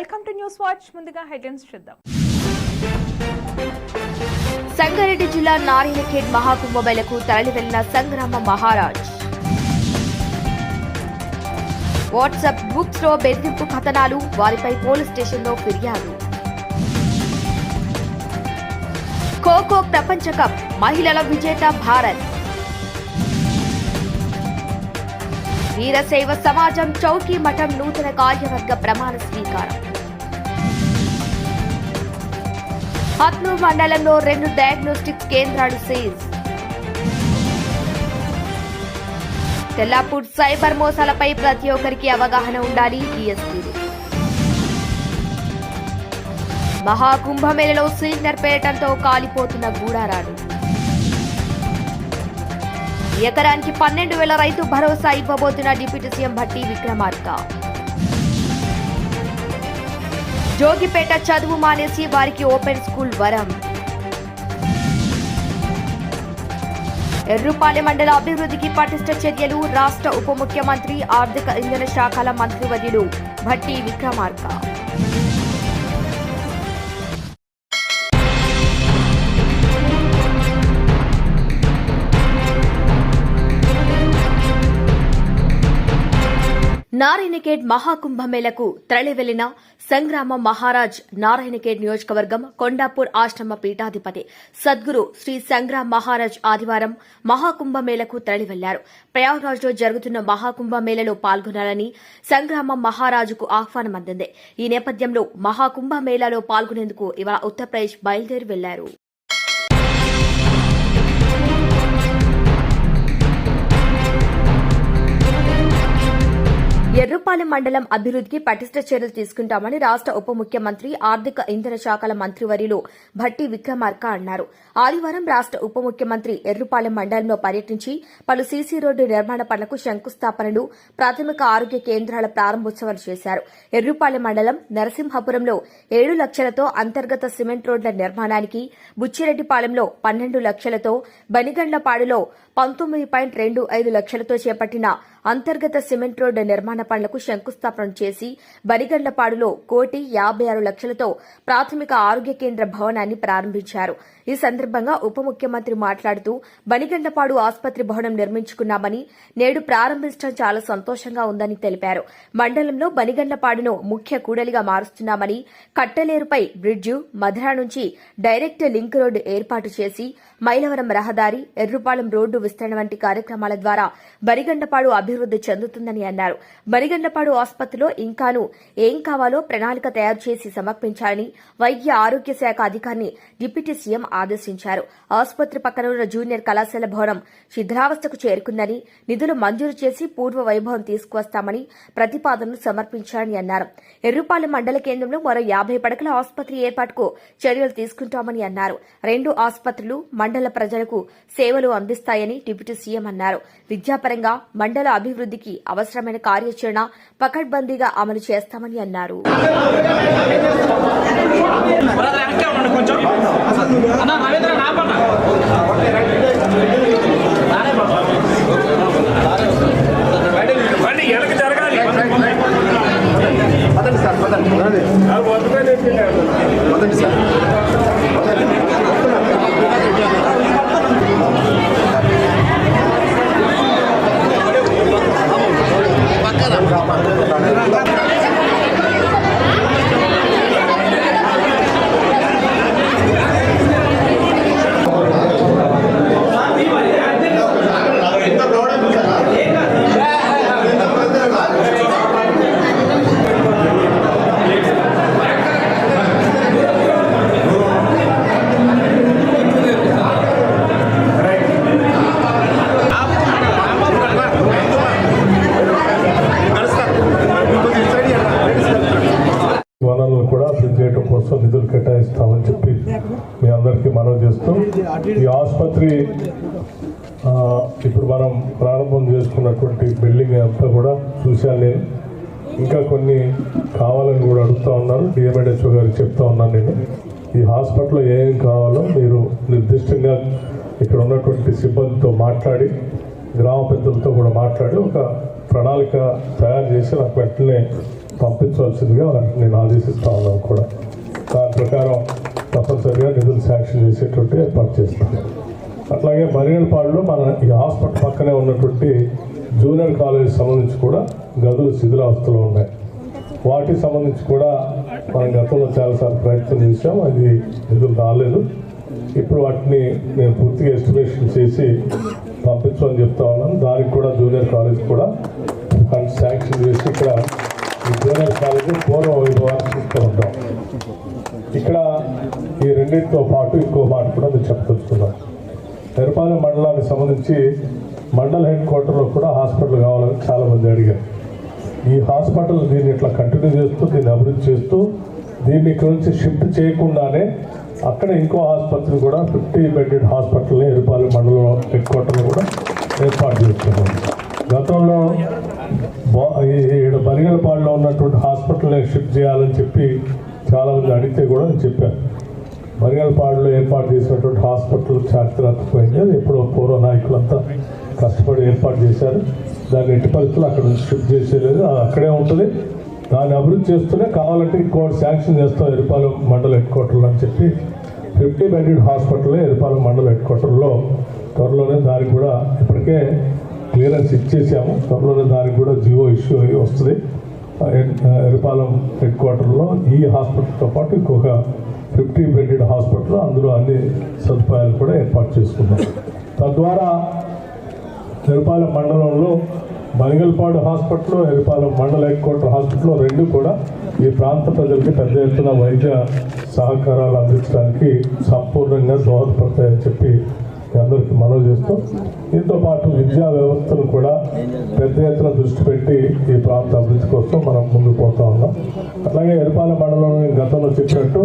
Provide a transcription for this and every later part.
Welcome to news watch. ముందుగా headlines చూద్దాం. సంగారెడ్డి జిల్లా నారాయణఖేడ్ మహాకుంభమేళకు తరలి వెళ్ళిన సంగ్రామ మహారాజ్. వాట్సాప్ గ్రూప్స్లో బెదిరింపు కథనాలు వారిపై పోలీస్ స్టేషన్లో ఫిర్యాదు. ఖోఖో ప్రపంచ కప్ మహిళల విజేత భారత్. వీరశైవ సమాజం చౌకీ మఠం నూతన కార్యవర్గ ప్రమాణ స్వీకారం. హత్నూర్ మండలంలో రెండు డయాగ్నోస్టిక్ కేంద్రాలు సీజ్. తెల్లాపూర్ సైబర్ మోసాలపై ప్రతి ఒక్కరికి అవగాహన ఉండాలి డిఎస్పీలు మహాకుంభమేళలో సిలిండర్ పేరటంతో కాలిపోతున్న గూడారాలు. ఎకరానికి పన్నెండు వేల రైతు భరోసా ఇవ్వబోతున్న డిప్యూటీ సీఎం భట్టి విక్రమార్క. జోగిపేట చదువు మానేసి వారికి ఓపెన్ స్కూల్ వరం. ఎర్రుపాలెం మండల అభివృద్ధికి పటిష్ట చర్యలు రాష్ట్ర ఉప ముఖ్యమంత్రి ఆర్థిక ఇంధన శాఖల మంత్రివర్యులు భట్టి విక్రమార్క. నారాయణఖేడ్ మహాకుంభమేళకు తరలివెళ్ళిన సంగ్రామ మహారాజ్ నారాయణఖేడ్ నియోజకవర్గం కొండాపూర్ ఆశ్రమ పీఠాధిపతి సద్గురు శ్రీ సంగ్రామ్ మహారాజ్ ఆదివారం మహాకుంభమేళకు తరలివెళ్ళారు. ప్రయాగ్రాజ్లో జరుగుతున్న మహాకుంభమేళలో పాల్గొనాలని సంగ్రామ మహారాజుకు ఆహ్వానం అందింది ఈ నేపథ్యంలో మహాకుంభమేళాలో పాల్గొనేందుకు ఇవాళ ఉత్తరప్రదేశ్ బయలుదేరి వెళ్ళారు. ఎర్రుపాలెం మండలం అభివృద్ధికి పటిష్ట చర్యలు తీసుకుంటామని రాష్ట్ర ఉప ముఖ్యమంత్రి ఆర్థిక ఇంధన శాఖల మంత్రివర్యులు భట్టి విక్రమార్క అన్నారు. ఆదివారం రాష్ట్ర ఉప ముఖ్యమంత్రి ఎర్రుపాలెం మండలంలో పర్యటించి పలు సీసీ రోడ్డు నిర్మాణ పనులకు శంకుస్థాపనలు ప్రాథమిక ఆరోగ్య కేంద్రాల ప్రారంభోత్సవాలు చేశారు. ఎర్రుపాలెం మండలం నరసింహపురంలో ఏడు లక్షలతో అంతర్గత సిమెంట్ రోడ్ల నిర్మాణానికి బుచ్చిరెడ్డిపాలెంలో పన్నెండు లక్షలతో బనిగండ్లపాడులో పంతొమ్మిది పాయింట్ రెండు ఐదు లక్షలతో చేపట్టిన అంతర్గత సిమెంట్ రోడ్డు నిర్మాణ పనులకు శంకుస్థాపన చేసి బరిగండ్లపాడులో కోటి యాభై ఆరు లక్షలతో ప్రాథమిక ఆరోగ్య కేంద్ర భవనాన్ని ప్రారంభించారు. ఈ సందర్భంగా ఉప ముఖ్యమంత్రి మాట్లాడుతూ బనిగండ్లపాడు ఆసుపత్రి భవనం నిర్మించుకున్నామని నేడు ప్రారంభించడం చాలా సంతోషంగా ఉందని తెలిపారు. మండలంలో బనిగండ్లపాడును ముఖ్య కూడలిగా మారుస్తున్నామని కట్టలేరుపై బ్రిడ్జు మధుర నుంచి డైరెక్ట్ లింక్ రోడ్డు ఏర్పాటు చేసి మైలవరం రహదారి ఎర్రుపాలెం రోడ్డు విస్తరణ వంటి కార్యక్రమాల ద్వారా బరిగండపాడు అభివృద్ది చెందుతుందని అన్నారు. బరిగండపాడు ఆసుపత్రిలో ఇంకాను ఏం కావాలో ప్రణాళిక తయారు చేసి సమర్పించాలని వైద్య ఆరోగ్య శాఖ అధికారిని డిప్యూటీ సీఎం ఆదేశించారు. ఆసుపత్రి పక్కన ఉన్న జూనియర్ కళాశాల భవనం శిథిలావస్థకు చేరుకుందని నిధులు మంజూరు చేసి పూర్వ వైభవం తీసుకువస్తామని ప్రతిపాదనను సమర్పించారని అన్నారు. ఎర్రుపాలెం మండల కేంద్రంలో మరో యాభై పడకల ఆసుపత్రి ఏర్పాటుకు చర్యలు తీసుకుంటామని అన్నారు. రెండు ఆసుపత్రులు మండల ప్రజలకు సేవలు అందిస్తాయని డిప్యూటీ సీఎం అన్నారు. విద్యాపరంగా మండల అభివృద్ధికి అవసరమైన కార్యాచరణ పకడ్బందీగా అమలు చేస్తామని అన్నారు. బ్రదర్ వెనక్కి Vâng Gracias. కొన్ని కావాలని కూడా అడుగుతా ఉన్నారు. డిఎంఎడ్హెచ్ఓ గారికి చెప్తా ఉన్నాను నేను. ఈ హాస్పిటల్లో ఏం కావాలో మీరు నిర్దిష్టంగా ఇక్కడ ఉన్నటువంటి సిబ్బందితో మాట్లాడి గ్రామ పెద్దలతో కూడా మాట్లాడి ఒక ప్రణాళిక తయారు చేసి నాకు వెంటనే పంపించవలసిందిగా నేను ఆదేశిస్తా ఉన్నాను కూడా. దాని ప్రకారం తప్పనిసరిగా నిధులు శాంక్షన్ చేసేటువంటి ఏర్పాటు చేస్తాను. అట్లాగే మరిగలపాడులో మన ఈ హాస్పిటల్ పక్కనే ఉన్నటువంటి జూనియర్ కాలేజ్ సంబంధించి కూడా గదులు శిథిలావస్థలో ఉన్నాయి. వాటికి సంబంధించి కూడా మనం గతంలో చాలాసార్లు ప్రయత్నం చేశాం. అది నిధులు రాలేదు. ఇప్పుడు వాటిని నేను పూర్తిగా ఎస్టిమేషన్ చేసి పంపించమని చెప్తా ఉన్నాను దానికి కూడా జూనియర్ కాలేజ్ కూడా ఫండ్స్ శాంక్షన్ చేసి ఇక్కడ ఈ జూనియర్ కాలేజ్ పూర్వ వైభవాన్ని తీసుకొని ఉంటాం. ఇక్కడ ఈ రెండింటితో పాటు ఇంకో మాట కూడా నేను చెప్పదలుచుకున్నాను. నిర్మాణ మండలానికి సంబంధించి మండల హెడ్ క్వార్టర్లో కూడా హాస్పిటల్ కావాలని చాలామంది అడిగారు. ఈ హాస్పిటల్ దీన్ని ఇట్లా కంటిన్యూ చేస్తూ దీన్ని అభివృద్ధి చేస్తూ దీన్ని ఇక్కడ నుంచి షిఫ్ట్ చేయకుండానే అక్కడ ఇంకో ఆసుపత్రి కూడా ఫిఫ్టీ బెడెడ్ హాస్పిటల్ని ఎరుపాలి మండలం హెడ్ క్వార్టర్లో కూడా ఏర్పాటు చేస్తున్నాం. గతంలో బా- ఈ- ఈడ బరిగలపాడులో ఉన్నటువంటి హాస్పిటల్ని షిఫ్ట్ చేయాలని చెప్పి చాలా మంది అడిగితే కూడా నేను చెప్పాను. బరిగలపాడులో ఏర్పాటు చేసినటువంటి హాస్పిటల్ చారిత్రాత్మకమైంది. అది ఎప్పుడో పూర్వ నాయకులంతా కష్టపడి ఏర్పాటు చేశారు. దాన్ని ఎట్టి పరిస్థితులు అక్కడ నుంచి షిఫ్ట్ అది అక్కడే ఉంటుంది. దాన్ని అభివృద్ధి చేస్తూనే కావాలంటే ఇంకోటి శాంక్షన్ చేస్తాం ఎరుపాలెం మండల హెడ్ క్వార్టర్లో అని చెప్పి ఫిఫ్టీ బెడెడ్ హాస్పిటల్ ఎరుపాలెం మండల హెడ్ క్వార్టర్లో త్వరలోనే దానికి కూడా ఇప్పటికే క్లియరెన్స్ ఇచ్చేసాము. త్వరలోనే దానికి కూడా జియో ఇష్యూ అయ్యి వస్తుంది. ఎరుపాలెం హెడ్ క్వార్టర్లో ఈ హాస్పిటల్తో పాటు ఇంకొక ఫిఫ్టీ బెడెడ్ హాస్పిటల్ అందులో అన్ని సదుపాయాలు కూడా ఏర్పాటు చేసుకున్నాం. తద్వారా ఎరుపాలెం మండలంలో బనిగల్పాడు హాస్పిటల్ ఎరుపాలెం మండల హెడ్ క్వార్టర్ హాస్పిటల్ రెండు కూడా ఈ ప్రాంత ప్రజలకి పెద్ద ఎత్తున వైద్య సహకారాలు అందించడానికి సంపూర్ణంగా దోహదపడతాయని చెప్పి అందరికీ మనవి చేస్తూ దీంతో పాటు విద్యా వ్యవస్థను కూడా పెద్ద ఎత్తున దృష్టి పెట్టి ఈ ప్రాంత అభివృద్ధి కోసం మనం ముందుకు పోతా ఉన్నాం. అట్లాగే ఎరుపాలెం మండలంలో గతంలో చెప్పినట్టు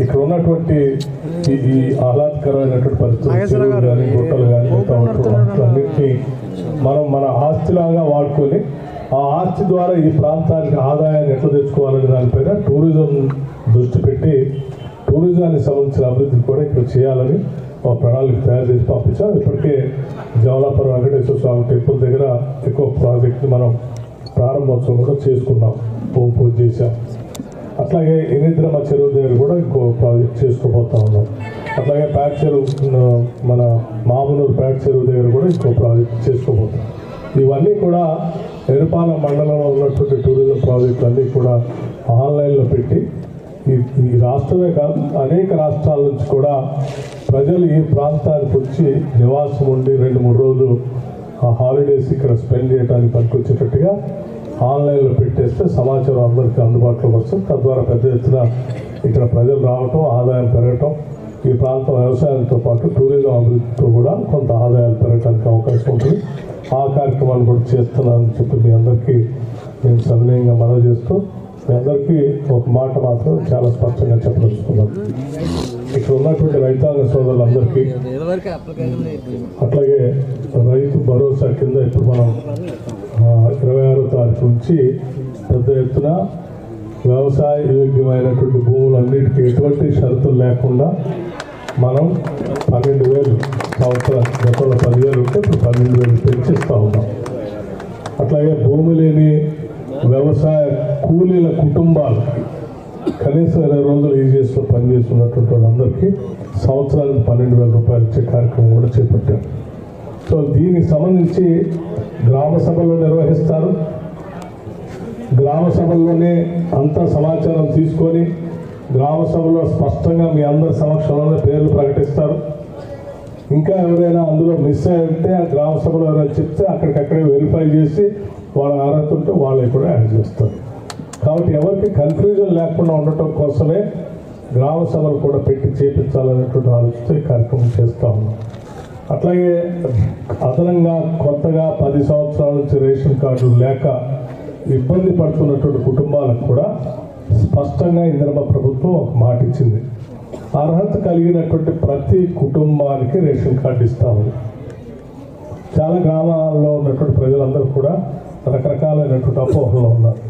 ఇక్కడ ఉన్నటువంటి ఈ ఈ ఆహ్లాదకరమైనటువంటి పరిస్థితులు కానీ గుట్టలు కానీ మిగతా వాటిలన్నింటినీ మనం మన ఆస్తిలాగా వాడుకొని ఆ ఆస్తి ద్వారా ఈ ప్రాంతానికి ఆదాయాన్ని ఎట్లా తెచ్చుకోవాలనే దానిపైన టూరిజం దృష్టి పెట్టి టూరిజానికి సంబంధించిన అభివృద్ధి కూడా ఇక్కడ చేయాలని ఒక ప్రణాళిక తయారు చేసి పంపించాం ఇప్పటికే జవలాపురం వెంకటేశ్వర స్వామి టెంపుల్ దగ్గర ఎక్కువ ప్రాజెక్ట్ని మనం ప్రారంభోత్సవం కూడా చేసుకున్నాం. భూమి పూజ చేశాం. అట్లాగే ఇనిద్రమ చెరువు దగ్గర కూడా ఇంకో ప్రాజెక్ట్ చేసుకోబోతా ఉన్నాం. అట్లాగే ప్యాట్ చెరువు మన మామూలు ప్యాట్ చెరువు దగ్గర కూడా ఇంకో ప్రాజెక్ట్ చేసుకోబోతాం. ఇవన్నీ కూడా ఎరుపాలెం మండలంలో ఉన్నటువంటి టూరిజం ప్రాజెక్టులు అన్నీ కూడా ఆన్లైన్లో పెట్టి ఈ ఈ రాష్ట్రమే కాదు అనేక రాష్ట్రాల నుంచి కూడా ప్రజలు ఈ ప్రాంతానికి వచ్చి నివాసం ఉండి రెండు మూడు రోజులు ఆ హాలిడేస్ ఇక్కడ స్పెండ్ చేయడానికి పనికొచ్చేటట్టుగా ఆన్లైన్లో పెట్టేస్తే సమాచారం అందరికీ అందుబాటులోకి వస్తుంది. తద్వారా పెద్ద ఎత్తున ఇక్కడ ప్రజలు రావటం ఆదాయం పెరగటం ఈ ప్రాంతం వ్యవసాయంతో పాటు టూరిజం అభివృద్ధితో కూడా కొంత ఆదాయాలు పెరగడానికి అవకాశం ఉంటుంది. ఆ కార్యక్రమాలు కూడా చేస్తున్నానని చెప్పి మీ అందరికీ నేను సవినయంగా మనవి చేస్తూ మీ అందరికీ ఒక మాట మాత్రం చాలా స్పష్టంగా చెప్పదలుచుకున్నాను. ఇక్కడ ఉన్నటువంటి రైతాంగ సోదరులందరికీ అట్లాగే రైతు భరోసా కింద ఇప్పుడు మనం ఇరవై ఆరో తారీఖు నుంచి పెద్ద ఎత్తున వ్యవసాయ యోగ్యమైనటువంటి భూములన్నిటికీ ఎటువంటి షరతులు లేకుండా మనం పన్నెండు వేలు సంవత్సరం గతంలో పదివేలు ఉంటే ఇప్పుడు పన్నెండు వేలు పెంచిస్తూ ఉన్నాం. అట్లాగే భూమి లేని వ్యవసాయ కూలీల కుటుంబాలు కనీసం ఇరవై రోజులు ఈజీఎస్లో పనిచేస్తున్నటువంటి వాళ్ళందరికీ సంవత్సరానికి పన్నెండు వేల రూపాయలు ఇచ్చే కార్యక్రమం కూడా చేపట్టారు సో దీనికి సంబంధించి గ్రామ సభలు నిర్వహిస్తారు. గ్రామ సభల్లోనే అంత సమాచారం తీసుకొని గ్రామ సభలో స్పష్టంగా మీ అందరి సమక్షంలోనే పేర్లు ప్రకటిస్తారు. ఇంకా ఎవరైనా అందులో మిస్ అయి ఉంటే ఆ గ్రామ సభలో ఎవరైనా చెప్తే అక్కడికక్కడే వెరిఫై చేసి వాళ్ళ అర్హత ఉంటే వాళ్ళే కూడా యాడ్ చేస్తారు. కాబట్టి ఎవరికి కన్ఫ్యూజన్ లేకుండా ఉండటం కోసమే గ్రామ సభలు కూడా పెట్టి చేపించాలనేటువంటి ఆలోచనతో ఈ కార్యక్రమం చేస్తా ఉన్నాం. అట్లాగే అదనంగా కొత్తగా పది సంవత్సరాల నుంచి రేషన్ కార్డులు లేక ఇబ్బంది పడుతున్నటువంటి కుటుంబాలకు కూడా స్పష్టంగా ఇందిరమ్మ ప్రభుత్వం ఒక మాట ఇచ్చింది. అర్హత కలిగినటువంటి ప్రతి కుటుంబానికి రేషన్ కార్డు ఇస్తాము చాలా గ్రామాల్లో ఉన్నటువంటి ప్రజలందరూ కూడా రకరకాలైనటువంటి అపోహలు ఉన్నారు.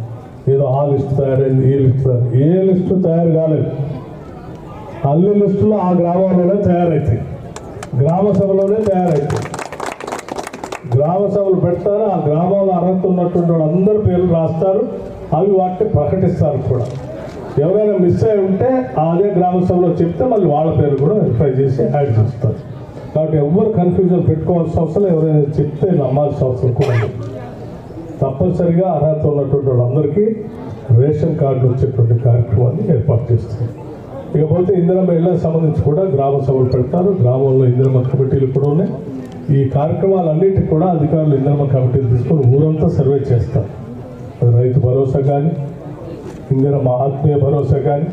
ఏదో ఆ లిస్ట్ తయారైంది ఈ లిస్ట్ తయారు ఏ లిస్టు తయారు కాలేదు. అన్ని లిస్టులు ఆ గ్రామాల్లోనే తయారవుతాయి గ్రామ సభలోనే తయారవుతాయి గ్రామ సభలు పెడతారు ఆ గ్రామంలో అర్హత ఉన్నటువంటి అందరూ పేర్లు రాస్తారు అవి వాటిని ప్రకటిస్తారు కూడా. ఎవరైనా మిస్ అయి ఉంటే అదే గ్రామ సభలో చెప్తే మళ్ళీ వాళ్ళ పేరు కూడా వెరిఫై చేసి యాడ్ చేస్తారు. కాబట్టి ఎవరు కన్ఫ్యూజన్ పెట్టుకోవాల్సిన అవసరం ఎవరైనా చెప్తే నమ్మాల్సిన అవసరం కూడా తప్పనిసరిగా అర్హత ఉన్నటువంటి వాళ్ళందరికీ రేషన్ కార్డు వచ్చేటువంటి కార్యక్రమాన్ని ఏర్పాటు చేస్తుంది ఇకపోతే ఇందిరమ్మ ఇళ్ళకి సంబంధించి కూడా గ్రామ సభలు పెడతారు. గ్రామంలో ఇందిరమ్మ కమిటీలు కూడా ఉన్నాయి. ఈ కార్యక్రమాలన్నింటికి కూడా అధికారులు ఇందిరమ్మ కమిటీలు తీసుకొని ఊరంతా సర్వే చేస్తారు. అది రైతు భరోసా కానీ ఇందిరమ్మ ఆత్మీయ భరోసా కానీ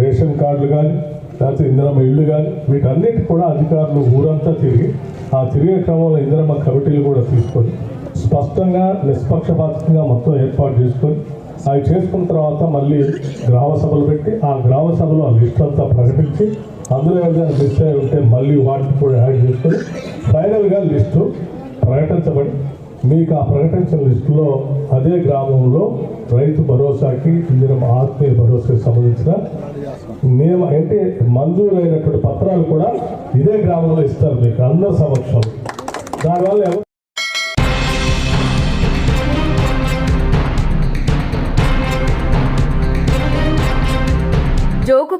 రేషన్ కార్డులు కానీ లేకపోతే ఇందిరమ్మ ఇళ్ళు కానీ వీటన్నిటి కూడా అధికారులు ఊరంతా తిరిగి ఆ తిరిగే క్రమంలో ఇందిరమ్మ కమిటీలు కూడా తీసుకొని స్పష్టంగా నిష్పక్షపాతంగా మొత్తం ఏర్పాటు చేసుకొని అవి చేసుకున్న తర్వాత మళ్ళీ గ్రామ సభలు పెట్టి ఆ గ్రామ సభలో ఆ లిస్ట్ అంతా ప్రకటించి అందులో ఏదైనా మిస్ అయి ఉంటే మళ్ళీ వాటిని కూడా యాడ్ చేసుకొని ఫైనల్గా లిస్టు ప్రకటించబడి మీకు ఆ ప్రకటించిన లిస్టులో అదే గ్రామంలో రైతు భరోసాకి ఇందిరం ఆత్మీయ భరోసాకి సంబంధించిన నియమ అంటే మంజూరైనటువంటి పత్రాలు కూడా ఇదే గ్రామంలో ఇస్తారు మీకు అందరి సంవత్సరం దానివల్ల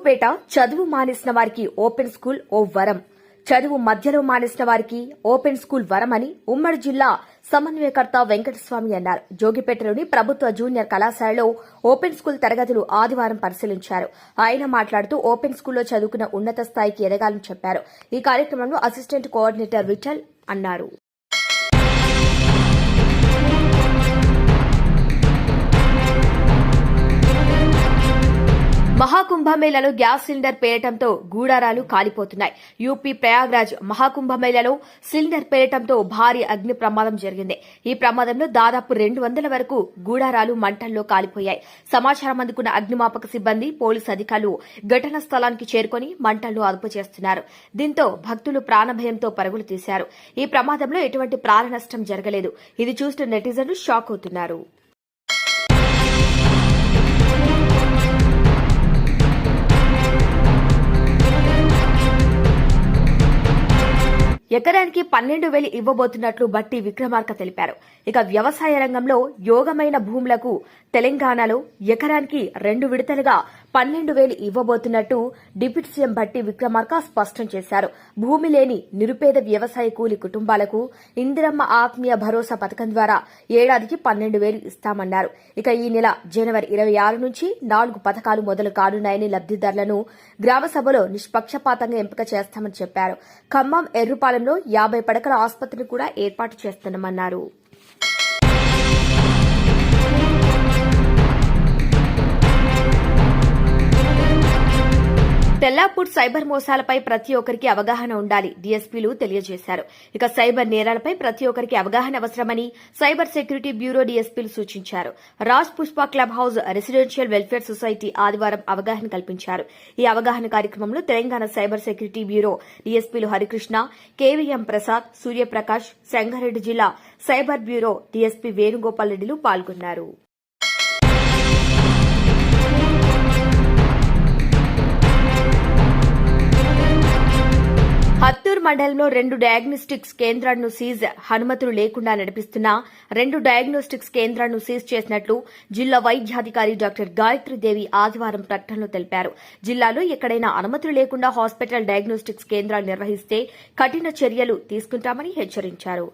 ఎవరు చదువు మానేసిన వారికి ఓపెన్ స్కూల్ ఓ వరం. చదువు మధ్యలో మానేసిన వారికి ఓపెన్ స్కూల్ వరం అని ఉమ్మడి జిల్లా సమన్వయకర్త వెంకటస్వామి అన్నారు. జోగిపేటలోని ప్రభుత్వ జూనియర్ కళాశాలలో ఓపెన్ స్కూల్ తరగతులు ఆదివారం పరిశీలించారు. ఆయన మాట్లాడుతూ ఓపెన్ స్కూల్లో చదువుకున్న ఉన్నత స్థాయికి ఎదగాలని చెప్పారు. ఈ కార్యక్రమంలో అసిస్టెంట్ కోఆర్డినేటర్ విఠల్ అన్నారు. మహాకుంభమేళలో గ్యాస్ సిలిండర్ పేరటంతో గూడారాలు కాలిపోతున్నాయి. యూపీ ప్రయాగ్రాజ్ మహాకుంభమేళలో సిలిండర్ పేరటంతో భారీ అగ్ని ప్రమాదం జరిగింది. ఈ ప్రమాదంలో దాదాపు రెండు వందల వరకు గూడారాలు మంటల్లో కాలిపోయాయి. సమాచారం అందుకున్న అగ్నిమాపక సిబ్బంది పోలీసు అధికారులు ఘటనా స్థలానికి చేరుకుని మంటల్లో అదుపు చేస్తున్నారు. దీంతో భక్తులు ప్రాణభయంతో పరుగులు తీశారు. ఈ ప్రమాదంలో ఎటువంటి ప్రాణ నష్టం జరగలేదు. ఇది చూసిన నెటిజన్లు షాక్ అవుతున్నారు. ఎకరానికి పన్నెండు వేలు ఇవ్వబోతున్నట్లు బట్టి విక్రమార్క తెలిపారు. ఇక వ్యవసాయ రంగంలో యోగమైన భూములకు తెలంగాణలో ఎకరానికి రెండు విడతలుగా పన్నెండు వేలు ఇవ్వబోతున్నట్టు డిప్యూటీ సీఎం భట్టి విక్రమార్క స్పష్టం చేశారు. భూమి లేని నిరుపేద వ్యవసాయ కూలి కుటుంబాలకు ఇందిరమ్మ ఆత్మీయ భరోసా పథకం ద్వారా ఏడాదికి పన్నెండు వేలు ఇస్తామన్నారు. ఇక ఈ నెల జనవరి ఇరవై ఆరు నుంచి నాలుగు పథకాలు మొదలు కానున్నాయని లబ్దిదారులను గ్రామ సభలో నిష్పక్షపాతంగా ఎంపిక చేస్తామని చెప్పారు. ఖమ్మం ఎర్రుపాలెంలో యాభై పడకల ఆసుపత్రిని కూడా ఏర్పాటు చేస్తున్నామన్నారు. తెల్లాపూర్ సైబర్ మోసాలపై ప్రతి ఒక్కరికి అవగాహన ఉండాలి డీఎస్పీలు తెలియజేశారు. ఇక సైబర్ నేరాలపై ప్రతి ఒక్కరికి అవగాహన అవసరమని సైబర్ సెక్యూరిటీ బ్యూరో డీఎస్పీలు సూచించారు. Raj Pushpa club house residential welfare society ఆదివారం అవగాహన కల్పించారు. ఈ అవగాహన కార్యక్రమంలో తెలంగాణ సైబర్ సెక్యూరిటీ బ్యూరో డీఎస్పీలు హరికృష్ణ కేవీఎం ప్రసాద్ సూర్యప్రకాష్ సంగారెడ్డి జిల్లా సైబర్ బ్యూరో డీఎస్పీ వేణుగోపాల్ రెడ్డిలు పాల్గొన్నారు. మండలంలో రెండు డయాగ్నోస్టిక్స్ కేంద్రాలను సీజ్ అనుమతులు లేకుండా నడిపిస్తున్న రెండు డయాగ్నోస్టిక్స్ కేంద్రాలను సీజ్ చేసినట్లు జిల్లా వైద్యాధికారి డాక్టర్ గాయత్రీదేవి ఆదివారం ప్రకటనలో తెలిపారు. జిల్లాలో ఎక్కడైనా అనుమతులు లేకుండా హాస్పిటల్ డయాగ్నోస్టిక్స్ కేంద్రాలు నిర్వహిస్తే కఠిన చర్యలు తీసుకుంటామని హెచ్చరించారు.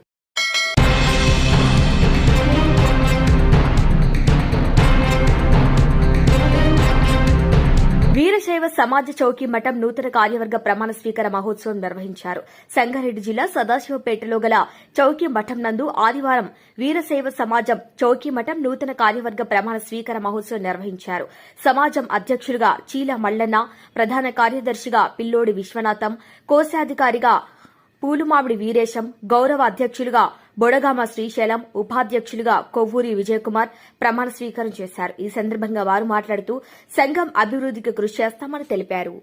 వీరశైవ సమాజ చౌకీ మఠం నూతన కార్యవర్గ ప్రమాణ స్వీకార మహోత్సవం నిర్వహించారు. సంగారెడ్డి జిల్లా సదాశివపేటలో గల చౌకీ మఠం నందు ఆదివారం వీరశైవ సమాజం చౌకీ మఠం నూతన కార్యవర్గ ప్రమాణ స్వీకార మహోత్సవం నిర్వహించారు. సమాజం అధ్యక్షుడిగా చీల మల్లన్న ప్రధాన కార్యదర్శిగా పిల్లోడి విశ్వనాథం కోశాధికారిగా పూలుమామిడి వీరేశం గౌరవ అధ్యక్షులుగా బొడగామ శ్రీశైలం ఉపాధ్యక్షులుగా కొవ్వూరి విజయకుమార్ ప్రమాణ స్వీకారం చేశారు. ఈ సందర్భంగా వారు మాట్లాడుతూ సంఘం అభివృద్ధికి కృషి చేస్తామని తెలిపారు.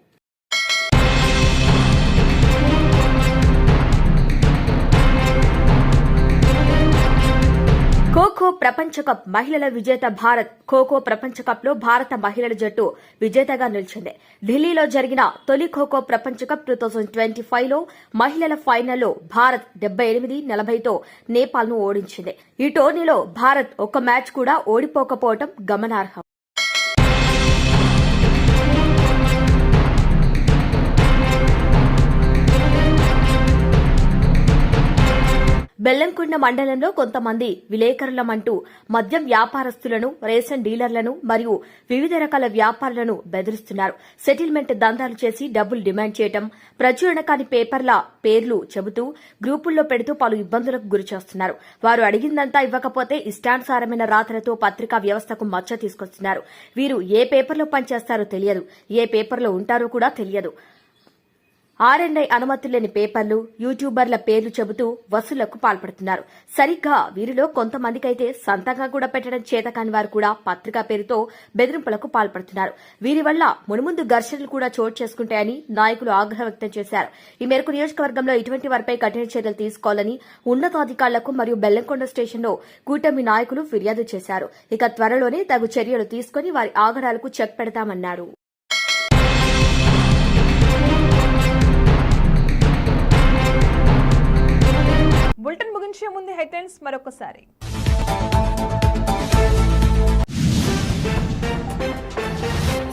ఖోఖో ప్రపంచ కప్ మహిళల విజేత భారత్. ఖోఖో ప్రపంచ కప్లో భారత మహిళల జట్టు విజేతగా నిలిచింది. ఢిల్లీలో జరిగిన తొలి ఖోఖో ప్రపంచ కప్ టూ థౌజండ్ ట్వంటీ ఫైవ్లో మహిళల ఫైనల్లో భారత్ డెబ్బై ఎనిమిది నలభైతో నేపాల్ను ఓడించింది. ఈ టోర్నీలో భారత్ ఒక్క మ్యాచ్ కూడా ఓడిపోకపోవడం గమనార్హం. బెల్లంకొండ మండలంలో కొంతమంది విలేకరులమంటూ మద్యం వ్యాపారస్తులను రేషన్ డీలర్లను మరియు వివిధ రకాల వ్యాపారులను బెదిరిస్తున్నారు. సెటిల్మెంట్ దందాలు చేసి డబ్బులు డిమాండ్ చేయటం ప్రచురణ కాని పేపర్ల పేర్లు చెబుతూ గ్రూపుల్లో పెడుతూ పలు ఇబ్బందులకు గురిచేస్తున్నారు వారు అడిగిందంతా ఇవ్వకపోతే ఇష్టానుసారమైన రాతలతో పత్రికా వ్యవస్థకు మచ్చ తీసుకొస్తున్నారు. వీరు ఏ పేపర్లో పనిచేస్తారో తెలియదు. ఏ పేపర్లో ఉంటారో కూడా తెలియదు. ఆర్ఎన్ఐ అనుమతి లేని పేపర్లు యూట్యూబర్ల పేర్లు చెబుతూ వసూళ్ళకు పాల్పడుతున్నారు. సరిగ్గా వీరిలో కొంతమందికైతే సంతంగా కూడా పెట్టడం చేతకాని వారు కూడా పత్రికా పేరుతో బెదిరింపులకు పాల్పడుతున్నారు. వీరి వల్ల మునుముందు ఘర్షణలు కూడా చోటు చేసుకుంటాయని నాయకులు ఆగ్రహం వ్యక్తం చేశారు. ఈ మేరకు నియోజకవర్గంలో ఇటువంటి వారిపై కఠిన చర్యలు తీసుకోవాలని ఉన్నతాధికారులకు మరియు బెల్లంకొండ స్టేషన్లో కూటమి నాయకులు ఫిర్యాదు చేశారు. ఇక త్వరలోనే తగు చర్యలు తీసుకుని వారి ఆగడాలకు చెక్ పెడతామన్నారు. బులెటిన్ ముగించే ముందు హెడ్లైన్స్ మరొకసారి.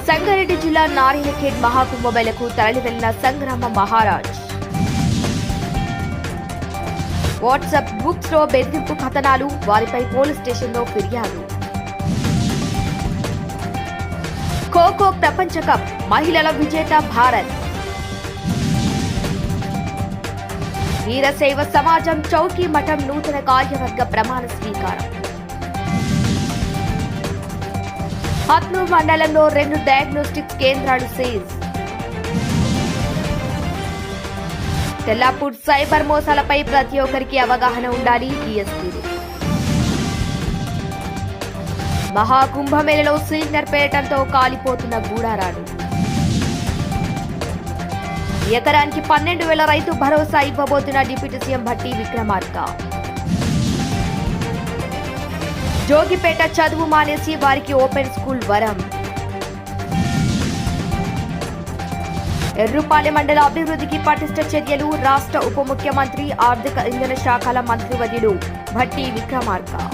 సంగారెడ్డి జిల్లా నారాయణఖేడ్ మహాకుంభమేళకు తరలి వెళ్ళిన సంగ్రామ మహారాజ్. వాట్సాప్ గ్రూప్స్లో బెదిరింపు కథనాలు వారిపై పోలీస్ స్టేషన్లో ఫిర్యాదు. ఖోఖో ప్రపంచ కప్ మహిళల విజేత భారత్. వీరశైవ సమాజం చౌకీ మఠం నూతన కార్యవర్గ ప్రమాణ స్వీకారం. హత్నూర్ మండలంలో రెండు డయాగ్నోస్టిక్ కేంద్రాలు సీజ్ తెల్లాపూర్ సైబర్ మోసాలపై ప్రతి ఒక్కరికి అవగాహన ఉండాలి డిఎస్పీలు మహాకుంభమేళలో సీనియర్ పేరటంతో కాలిపోతున్న గూడారాడు. ఎకరానికి పన్నెండు వేల రైతు భరోసా ఇవ్వబోతున్న డిప్యూటీ సీఎం భట్టి విక్రమార్క. జోగిపేట చదువు మానేసి వారికి ఓపెన్ స్కూల్ వరం. ఎర్రుపాలెం మండల అభివృద్ధికి పటిష్ట చర్యలు రాష్ట్ర ఉప ముఖ్యమంత్రి ఆర్థిక ఇంధన శాఖల మంత్రివర్యులు భట్టి విక్రమార్క.